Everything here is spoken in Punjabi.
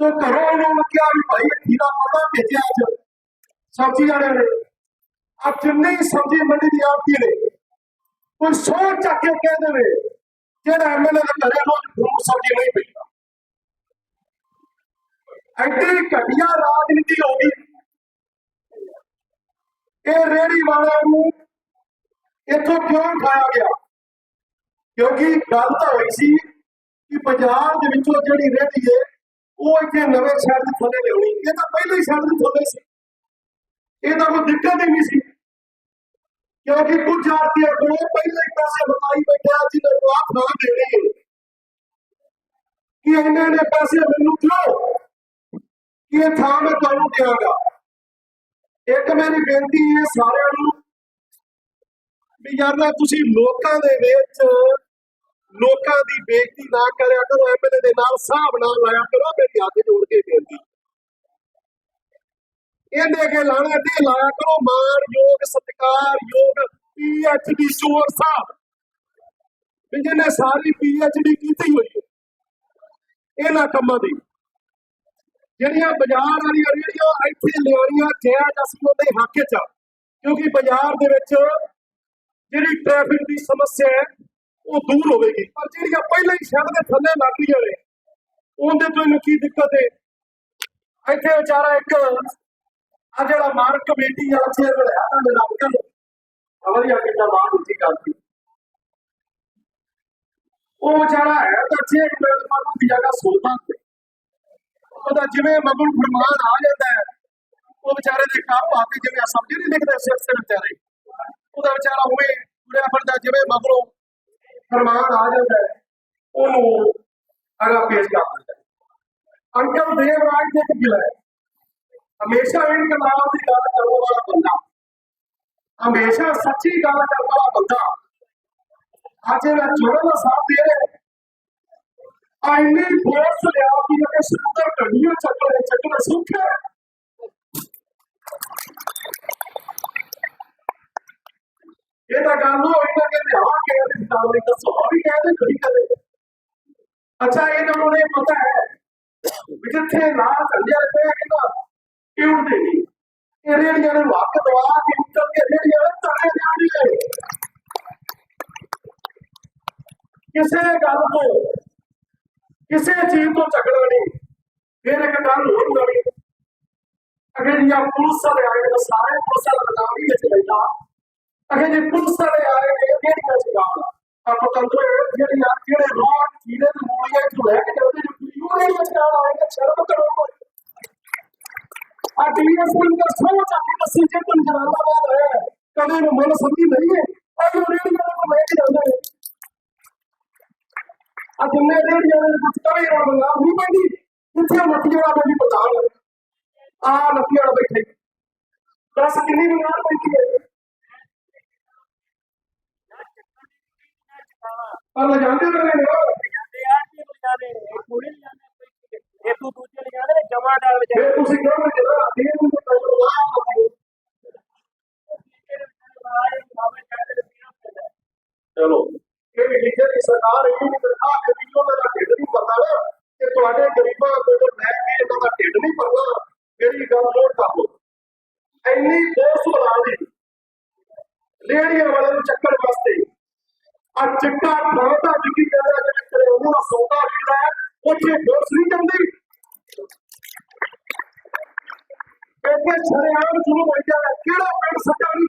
ਤੋ ਘਰੋਂ ਉਹਨੂੰ ਕਿਹਾ ਵੀ ਭਾਈ ਇਹ ਪਤਾ ਭੇਜਿਆ ਅੱਜ ਸਬਜ਼ੀ ਵਾਲੇ ਨੇ ਆ ਜਿੰਨੀ ਸਬਜ਼ੀ ਮੰਡੀ ਦੀ ਆਪਦੀ ਨੇ ਕੋਈ ਸੋਚ ਚੱਕ ਕੇ ਕਹਿ ਦੇਵੇ ਜਿਹੜਾ ਐਮਐਲਏ ਦੇ ਘਰੇ ਰੋਜ਼ ਫਰੂਟ ਸਬਜ਼ੀ ਨਹੀਂ ਮਿਲਦਾ ਐਡੀ ਘਟੀਆ ਰਾਜਨੀਤੀ ਹੋ ਗਈ ਇਹ ਰੇੜੀ ਵਾਲਿਆਂ ਨੂੰ ਇੱਥੋਂ ਕਿਉਂ ਉਠਾਇਆ ਗਿਆ ਕਿਉਂਕਿ ਗੱਲ ਤਾਂ ਹੋਈ ਸੀ ਕਿ ਬਾਜ਼ਾਰ ਦੇ ਵਿੱਚੋਂ ਜਿਹੜੀ ਰੇੜੀ ਹੈ ਉਹ ਇੱਥੇ ਨਵੇਂ ਸ਼ਹਿਰ ਦੇ ਥੱਲੇ ਲਿਆਉਣੀ ਇਹ ਤਾਂ ਪਹਿਲਾਂ ਹੀ ਸ਼ਹਿਰ ਦੇ ਥੱਲੇ ਸੀ। ਇਹ ਤਾਂ ਕੋਈ ਦਿੱਕਤ ਹੀ ਨਹੀਂ ਸੀ। ਕਿਉਂਕਿ ਕੁਝ ਆਰਤੀਆਂ ਕੋਲ ਪਹਿਲਾਂ ਹੀ ਪੈਸੇ ਬਤਾਈ ਬੈਠਿਆ ਜਿਹਨਾਂ ਨੂੰ ਆਪ ਨਾ ਦੇਣੇ ਕਿ ਇੰਨੇ ਨੇ ਪੈਸੇ ਮੈਨੂੰ ਦਿਓ। ਕਿ ਇਹ ਥਾਂ ਮੈਂ ਤੁਹਾਨੂੰ ਦਿਆਂਗਾ ਇੱਕ ਮੇਰੀ ਬੇਨਤੀ ਹੈ ਸਾਰਿਆਂ ਨੂੰ ਵੀ ਯਾਰ ਤੁਸੀਂ ਲੋਕਾਂ ਦੇ ਵਿੱਚ ਲੋਕਾਂ ਦੀ ਬੇਇੱਜ਼ਤੀ ਨਾ ਕਰਿਆ ਕਰੋ ਐਮਐਲਏ ਦੇ ਨਾਲ ਹਿਸਾਬ ਨਾਲ ਲਾਇਆ ਕਰੋ ਮੇਰੀ ਹੱਥ ਜੋੜ ਕੇ ਬੇਨਤੀ ਇਹਦੇ ਕੇ ਲਾਣਾ ਤੇ ਲਾਇਆ ਕਰੋ ਮਾਣਯੋਗ ਸਤਿਕਾਰਯੋਗ ਪੀਐਚਡੀ ਚੋਰ ਸਾਹਿਬ। ਵੀ ਜਿਹਨੇ ਸਾਰੀ ਪੀਐਚਡੀ ਕੀਤੀ ਹੋਈ ਹੈ, ਇਹਨਾਂ ਕੰਮਾਂ ਦੀ। ਜਿਹੜੀਆਂ ਬਾਜ਼ਾਰ ਵਾਲੀਆਂ ਰੇੜੀਆਂ ਇੱਥੇ ਲਿਆਉਣੀਆਂ ਜਾਇਜ਼ ਅਸੀਂ ਉਹਦੇ ਹੱਕ 'ਚ ਕਿਉਂਕਿ ਬਾਜ਼ਾਰ ਦੇ ਵਿੱਚ ਜਿਹੜੀ ਟ੍ਰੈਫਿਕ ਦੀ ਸਮੱਸਿਆ ਹੈ ਉਹ ਦੂਰ ਹੋਵੇਗੀ ਪਰ ਜਿਹੜੀਆਂ ਪਹਿਲਾਂ ਹੀ ਸ਼ਹਿਰ ਦੇ ਥੱਲੇ ਲੱਗ ਰਹੀਆਂ ਨੇ, ਉਹਦੇ ਤੋਂ ਇਹਨੂੰ ਕੀ ਦਿੱਕਤ ਹੈ ਇੱਥੇ ਵਿਚਾਰਾ ਇੱਕ ਆ ਜਿਹੜਾ ਮਾਰਕ ਕਮੇਟੀ ਵਾਲਾ ਚੇਅਰਮੈਨ ਹੈ ਤਾਂ ਮੇਰਾ ਅੰਕਲ ਵਧੀਆ ਕਿੱਦਾਂ ਬਾਤ ਉੱਚੀ ਕਰਦੀ ਉਹ ਵਿਚਾਰਾ ਹੈ ਤਾਂ ਚੇਅਰਮੈਨ ਮਾਨੂੰ ਦੀ ਜਗ੍ਹਾ ਸੁਲਤਾਨ ਤੇ। ਉਹਦਾ ਜਿਵੇਂ ਮਗਲ ਫਰਮਾਨ ਆ ਜਾਂਦਾ ਹੈ, ਉਹ ਵਿਚਾਰੇ ਦੇ ਕੰਮ ਆ ਕੇ ਜਿਵੇਂ ਸਮਝੇ ਨਹੀਂ ਲਿਖਦੇ ਸਿਰ ਸਿਰ ਵਿਚਾਰੇ। ਉਹਦਾ ਵਿਚਾਰਾ ਉਵੇਂ ਤੁਰਿਆ ਫਿਰਦਾ, ਜਿਵੇਂ ਮਗਰੋਂ ਫਰਮਾਨ ਆ ਜਾਂਦਾ ਹੈ, ਉਹਨੂੰ ਅਗਾ ਪੇਸ਼ ਕਰ ਦਿੰਦਾ ਹੈ। ਅੰਕਲ ਦੇਵਰਾਜ ਦੇ ਕਿਲਾ ਹਮੇਸ਼ਾ ਇਨਕਲਾਬ ਦੀ ਗੱਲ ਕਰਨ ਵਾਲਾ ਬੰਦਾ। ਹਮੇਸ਼ਾ ਸੱਚੀ ਗੱਲ ਕਰਨ ਵਾਲਾ ਬੰਦਾ। ਅੱਜ ਇਹ ਜੋੜਾ ਸਾਥ ਦੇ ਰਿਹਾ ਆਇਨੇ ਫੋਰਸ ਲਿਆ ਕਿ ਇਹ ਸੁੰਦਰ ਕੜੀਆਂ ਚੱਕਰ ਚੱਕਰ ਸੁੱਖ ਇਹ ਤਾਂ ਗੱਲ ਹੋਈ ਕਿ ਤਾਂ ਨਹੀਂ ਦੱਸੋ ਵੀ ਕਹਿੰਦੇ ਕਰੇ ਅੱਛਾ ਇਹਨਾਂ ਨੂੰ ਇਹ ਪਤਾ ਹੈ ਵੀ ਜਿੱਥੇ ਲਾਲ ਝੰਡੇ ਵਾਲੇ ਪਏ ਕਿਉਂ ਦੇ ਨਹੀਂ? ਇਹ ਰੇੜੀਆਂ ਨੂੰ ਹੱਕ ਦਵਾ ਕੇ ਉੱਤਰ ਕੇ ਰੇੜੀਆਂ ਨੂੰ ਤਾਰੇ ਜਾਣਗੇ ਕਿਸੇ ਗੱਲ ਤੋਂ, ਕਿਸੇ ਚੀਜ਼ ਤੋਂ ਝਗੜਾ ਨਹੀਂ। ਫਿਰ ਇੱਕ ਗੱਲ ਹੋਰ ਨਵੀਂ ਅਗੇ ਜੀ ਪੁਲਿਸ ਵਾਲੇ ਆਏ ਨੇ, ਸਾਰੇ ਪੁਲਿਸ ਵਾਲੇ ਨਾਮ ਹੀ ਵਿੱਚ ਲੈਂਦਾ ਅਗੇ ਜੀ ਪੁਲਿਸ ਵਾਲੇ ਆਏ ਨੇ ਕਿਹੜੀਆਂ ਸੀਗਾ ਆ ਪਤੰਦਰ ਜਿਹੜੀ ਆ, ਜਿਹੜੇ ਰੋਡ ਜੀਰੇ ਦੇ ਮੋੜੀਆਂ ਤੋਂ ਲੈ ਕੇ ਜਾਂਦੇ ਨੇ, ਪੂਰੇ ਵਿਚਕਾਰ ਆਏ ਸ਼ਰਮ ਕਰੋ ਕੋਈ। ਆ ਡੀਐਸਪੀ ਦਾ ਸੋਚ ਆ ਕਿ ਅਸੀਂ ਜੇ ਕੋਈ ਜਲਾਲਾਬਾਦ ਹੈ, ਕਦੇ ਨੂੰ ਮਨ ਸੰਧੀ ਨਹੀਂ ਹੈ ਆਹ ਰੇੜੀਆਂ ਨੂੰ ਲੈ ਕੇ ਜਾਂਦੇ ਨੇ। ਆ ਜਿੰਨੇ ਰੇੜੀਆਂ ਨੇ ਕੁਝ ਕਵੇ ਨਾ ਨਹੀਂ ਪੈਂਦੀ ਜਿੱਥੇ ਮੱਟੀ ਵਾਲਾ ਬੰਦੀ ਪ੍ਰਧਾਨ ਆ ਲੱਕੀ ਵਾਲਾ ਬੈਠੇ। ਦੱਸ ਕਿੰਨੀ ਬੁਨਿਆਦ ਪੈਂਦੀ ਹੈ। ਪਰ ਲੈ ਜਾਂਦੇ ਤਾਂ ਨੇ। ਫਿਰ ਤੁਸੀਂ ਕਹੋ ਕਿ ਜਰਾ ਇਹ ਨੂੰ ਤਾਂ ਲਾ ਲਾਂਗੇ ਚਲੋ। ਇਹ ਵੀ ਦੀ ਸਰਕਾਰ ਇਹ ਨਹੀਂ ਕਰਦਾ ਕਿ ਵੀ ਉਹਨਾਂ ਦਾ ਢਿੱਡ ਨਹੀਂ ਭਰਦਾ ਨਾ ਕਿ ਤੁਹਾਡੇ ਗਰੀਬਾਂ ਕੋਲ ਮੈਂ ਕੇ ਇਹਨਾਂ ਦਾ ਢਿੱਡ ਨਹੀਂ ਭਰਦਾ, ਮੇਰੀ ਗੱਲ ਨੋਟ ਕਰ ਲਓ। ਇੰਨੀ ਫੋਰਸ ਬਣਾ ਦੀ ਰੇੜੀਆਂ ਵਾਲੇ ਨੂੰ ਚੱਕਰ ਵਾਸਤੇ ਆ ਚਿੱਟਾ ਖਾਤਾ ਜਿੱਕੀ ਕਹਿੰਦਾ ਜਿਹੜੇ ਤੇਰੇ ਉਹਨੂੰ ਦਾ ਸੌਦਾ ਜਿਹੜਾ ਹੈ, ਉੱਥੇ ਫੋਰਸ ਨਹੀਂ ਜਾਂਦੀ ਇੱਥੇ ਸ਼ਰਿਆਮ ਸ਼ੁਰੂ ਹੋ ਗਿਆ ਕਿਹੜਾ ਪਿੰਡ ਸੱਚਾ ਨਹੀਂ